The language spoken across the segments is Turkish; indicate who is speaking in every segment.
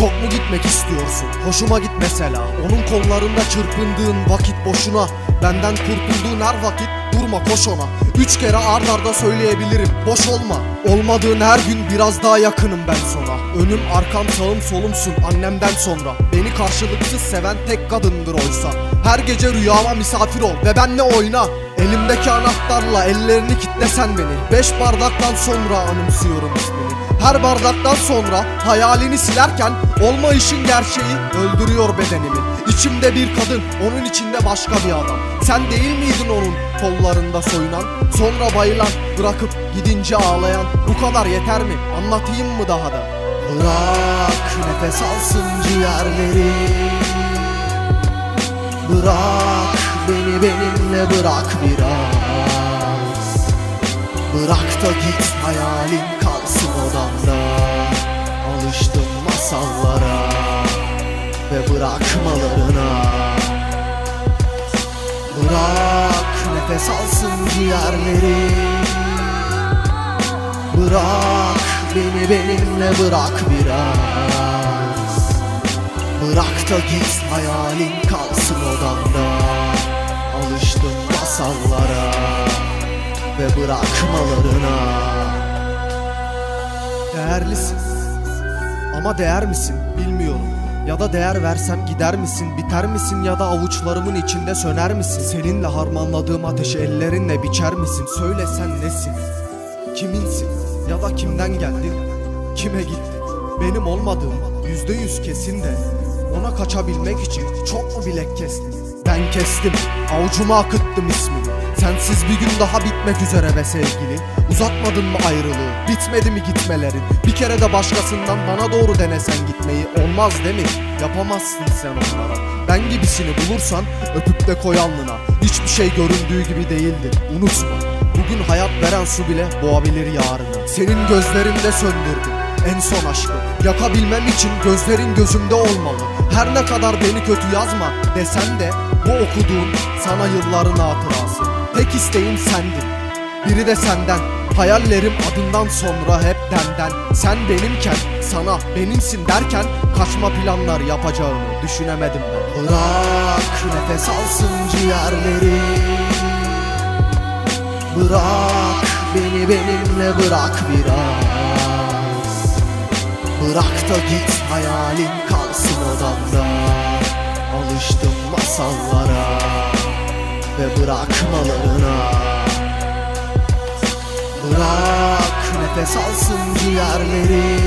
Speaker 1: Çok mu gitmek istiyorsun? Hoşuma git mesela. Onun kollarında çırpındığın vakit boşuna. Benden kurtulduğun her vakit durma koş ona. Üç kere ard arda söyleyebilirim. Boş olma. Olmadığın her gün biraz daha yakınım ben sona Önüm arkam sağım solumsun annemden sonra. Beni karşılıksız seven tek kadındır oysa. Her gece rüyama misafir ol ve benle oyna. Elimdeki anahtarla ellerini kitlesen beni. Beş bardaktan sonra anımsıyorum ismini Her bardaktan sonra hayalini silerken Olma işin gerçeği öldürüyor bedenimi. İçimde bir kadın onun içinde başka bir adam. Sen değil miydin onun kollarında soyunan? Sonra bayılan bırakıp gidince ağlayan. Bu kadar yeter mi? Anlatayım mı daha da? Bırak nefes alsın ciğerleri. Bırak beni benimle bırak biraz. Bırak da git hayalin kalsın odamda Alıştım masallara ve bırakmalarına? Bırak nefes alsın ciğerleri. Bırak beni benimle bırak biraz. Bırak da git hayalin kalsın odamda. Alıştım masallara ve bırakmalarına Değerlisin. Ama değer misin bilmiyorum. Ya da değer versem gider misin biter misin? Ya da avuçlarımın içinde söner misin? Seninle harmanladığım ateşi ellerinle biçer misin? Söyle sen nesin? Kiminsin? Ya da kimden geldin? Kime gittin? Benim olmadığım yüzde yüz kesin de. Ona kaçabilmek için çok mu bilek kestin Ben kestim avucuma akıttım ismini Sensiz bir gün daha bitmek üzere be sevgili. Uzatmadın mı ayrılığı? Bitmedi mi gitmelerin? Bir kere de başkasından bana doğru denesen gitmeyi Olmaz değil mi? Yapamazsın sen onlara. Ben gibisini bulursan öpüp de koy alnına. Hiçbir şey göründüğü gibi değildir unutma. Bugün hayat veren su bile boğabilir yarını Senin gözlerinde söndürdüm en son aşkı. Yakabilmem için gözlerin gözümde olmalı. Her ne kadar beni kötü yazma desen de Bu okuduğun sana yılların hatırası. Tek isteğim sendin. Biri de senden. Hayallerim adından sonra hep denden Sen benimken sana benimsin derken Kaçma planlar yapacağını düşünemedim ben. Bırak nefes alsın ciğerleri. Bırak beni benimle bırak biraz. Bırak da git hayalin kalsın odamda masallara ve bırakmalarına. Bırak nefes alsın ciğerleri.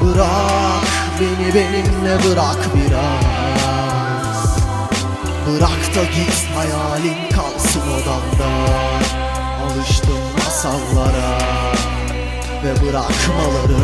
Speaker 1: Bırak beni benimle bırak biraz. Bırak da git hayalin kalsın odamda. Alıştım masallara ve bırakmalarına